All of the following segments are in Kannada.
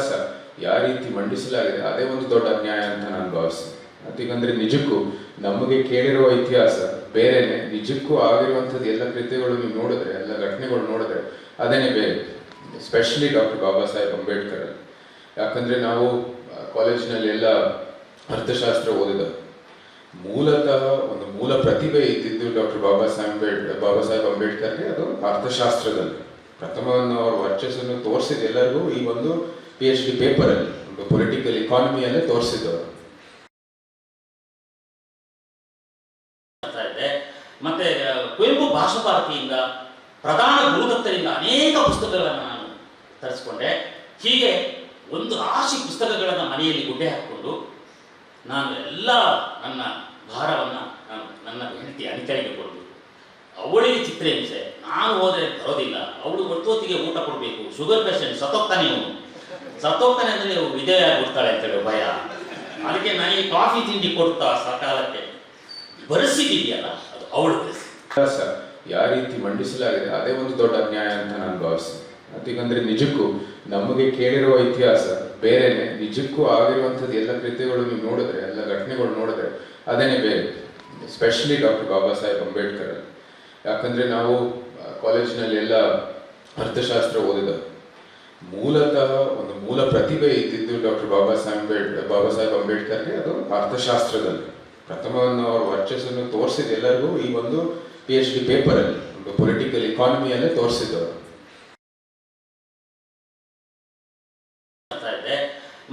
ಇತಿಹಾಸ ಯಾವ ರೀತಿ ಮಂಡಿಸಲಾಗಿದೆ, ಅದೇ ಒಂದು ದೊಡ್ಡ ಅನ್ಯಾಯ ಅಂತ ನಾನು ಭಾವಿಸ್ತೀನಿ. ಅದಕ್ಕಂದ್ರೆ ನಿಜಕ್ಕೂ ನಮಗೆ ಕೇಳಿರುವ ಇತಿಹಾಸ ಬೇರೆನೆ, ನಿಜಕ್ಕೂ ಆಗಿರುವಂಥದ್ದು ಎಲ್ಲ ಕೃತ್ಯಗಳು ನೀವು ನೋಡಿದ್ರೆ, ಎಲ್ಲ ಘಟನೆಗಳು ನೋಡಿದ್ರೆ ಅದೇನೆ ಬೇರೆ. Specially doctor Baba Saheb Ambedkar. ಯಾಕಂದ್ರೆ ನಾವು ಕಾಲೇಜಿನಲ್ಲಿ ಎಲ್ಲ ಅರ್ಥಶಾಸ್ತ್ರ ಓದಿದ ಮೂಲತಃ ಒಂದು ಮೂಲ ಪ್ರತಿಭೆ ಇದ್ದಿದ್ದು ಡಾಕ್ಟರ್ ಬಾಬಾ ಸಾಹೇಬ್ ಅಂಬೇಡ್ ಬಾಬಾ ಸಾಹೇಬ್ ಅಂಬೇಡ್ಕರ್ಗೆ ಅದು ಅರ್ಥಶಾಸ್ತ್ರದಲ್ಲಿ. ಪ್ರಥಮವನ್ನು ಅವರು ವರ್ಚಸ್ಸನ್ನು ತೋರಿಸಿದ ಎಲ್ಲರಿಗೂ ಈ ಒಂದು ಪಿ ಎಚ್ ಡಿ ಪೇಪರಲ್ಲಿ ಒಂದು ಪೊಲಿಟಿಕಲ್ ಇಕಾನಮಿಯಲ್ಲೇ ತೋರಿಸಿದ್ದವರು. ಮತ್ತೆ, ಕುವೆಂಪು ಭಾಷಾ ಭಾರತಿಯಿಂದ ಪ್ರಧಾನ ಗುರುದತ್ತರಿಂದ ಅನೇಕ ಪುಸ್ತಕಗಳನ್ನು ನಾನು ತರಿಸ್ಕೊಂಡೆ. ಹೀಗೆ ಒಂದು ರಾಶಿ ಪುಸ್ತಕಗಳನ್ನು ಮನೆಯಲ್ಲಿ ಗುಡ್ಡೆ ಹಾಕಿಕೊಂಡು ನಾನು ಎಲ್ಲ ನನ್ನ ಭಾರವನ್ನು ನಾನು ನನ್ನ ಹೆಂಡತಿ ಅನಿತರಿಗೆ ಕೊಡಬೇಕು. ಅವಳಿಗೆ ಚಿತ್ರಹಿಂಸೆ. ನಾನು ಹೋದರೆ ಬರೋದಿಲ್ಲ. ಅವಳು ಹೊತ್ತೊತ್ತಿಗೆ ಊಟ ಕೊಡಬೇಕು. ಶುಗರ್ ಪೇಷಂಟ್ ಸತ್ತೋಗ್ತಾನೆ ಅವನು. ಸತ್ತೋಗ್ತಾನೆ ಅಂದರೆ ವಿಜಯ ಬಿಡ್ತಾಳೆ ಅಂತೇಳಿ ಭಯ. ಅದಕ್ಕೆ ಈ ಕಾಫಿ ತಿಂಡಿ ಕೊಡ್ತಾ ಸಕಾಲಕ್ಕೆ. ಬರೆಸಿದೆಯಲ್ಲ ಅದು ಅವಳು ಸರ್, ಯಾವ ರೀತಿ ಮಂಡಿಸಲಾಗಿದೆ, ಅದೇ ಒಂದು ದೊಡ್ಡ ಅನ್ಯಾಯ ಅಂತ ನಾನು ಭಾವಿಸ್ತೀನಿ. ಅದಕ್ಕಂದ್ರೆ ನಿಜಕ್ಕೂ ನಮಗೆ ಕೇಳಿರುವ ಇತಿಹಾಸ ಬೇರೆನೆ. ನಿಜಕ್ಕೂ ಆಗಿರುವಂಥದ್ದು ಎಲ್ಲ ಕೃತ್ಯಗಳು ನೀವು ನೋಡಿದ್ರೆ, ಎಲ್ಲ ಘಟನೆಗಳು ನೋಡಿದ್ರೆ, ಅದೇನೆ ಬೇರೆ. Specially doctor Baba Saheb Ambedkar. ಯಾಕಂದ್ರೆ ನಾವು ಕಾಲೇಜಿನಲ್ಲಿ ಎಲ್ಲ ಅರ್ಥಶಾಸ್ತ್ರ ಓದಿದ ಮೂಲತಃ ಒಂದು ಮೂಲ ಪ್ರತಿಭೆ ಇದ್ದಿದ್ದು ಡಾಕ್ಟರ್ ಬಾಬಾ ಸಾಹೇಬ್ ಅಂಬೇಡ್ಕರ್, ಬಾಬಾ ಸಾಹೇಬ್ ಅಂಬೇಡ್ಕರ್ಗೆ ಅದು ಅರ್ಥಶಾಸ್ತ್ರದಲ್ಲಿ. ಪ್ರಥಮವನ್ನು ಅವರ ವರ್ಚಸ್ಸನ್ನು ತೋರಿಸಿದ ಎಲ್ಲರಿಗೂ ಈ ಒಂದು ಪಿ ಎಚ್ ಡಿ ಪೇಪರಲ್ಲಿ ಒಂದು ಪೊಲಿಟಿಕಲ್ ಇಕಾನಮಿಯಲ್ಲೇ ತೋರಿಸಿದ್ದವರು.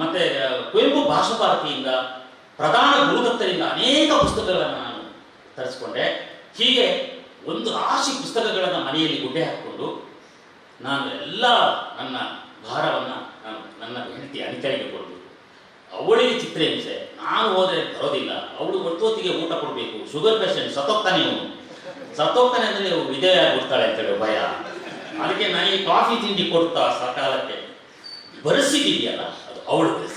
ಮತ್ತೆ ಕುವೆಂಪು ಭಾಷಾ ಭಾರತಿಯಿಂದ ಪ್ರಧಾನ ಗುರುದತ್ತರಿಂದ ಅನೇಕ ಪುಸ್ತಕಗಳನ್ನು ನಾನು ತರಿಸ್ಕೊಂಡೆ. ಹೀಗೆ ಒಂದು ರಾಶಿ ಪುಸ್ತಕಗಳನ್ನು ಮನೆಯಲ್ಲಿ ಗುಡ್ಡೆ ಹಾಕಿಕೊಂಡು ನಾನು ಎಲ್ಲ ನನ್ನ ಭಾರವನ್ನು ನಾನು ನನ್ನ ಹೆಂಡತಿ ಅನಿತರಿಗೆ ಕೊಡಬೇಕು. ಅವಳಿಗೆ ಚಿತ್ರಹಿಂಸೆ ನಾನು ಹೋದರೆ ಬರೋದಿಲ್ಲ. ಅವಳು ಒಟ್ಟೊತ್ತಿಗೆ ಊಟ ಕೊಡಬೇಕು. ಶುಗರ್ ಪೇಷಂಟ್ ಸತ್ತೋಗ್ತಾನೆ ಅವನು. ಸತ್ತೋಗ್ತಾನೆ ಅಂದರೆ ವಿಜಯ ಬಿಡ್ತಾಳೆ ಅಂತೇಳಿ ಭಯ. ಅದಕ್ಕೆ ನನಗೆ ಕಾಫಿ ತಿಂಡಿ ಕೊಡ್ತಾ ಸಕಾಲಕ್ಕೆ. ಬರೆಸಿದೆಯಲ್ಲ ಅದು ಅವಳು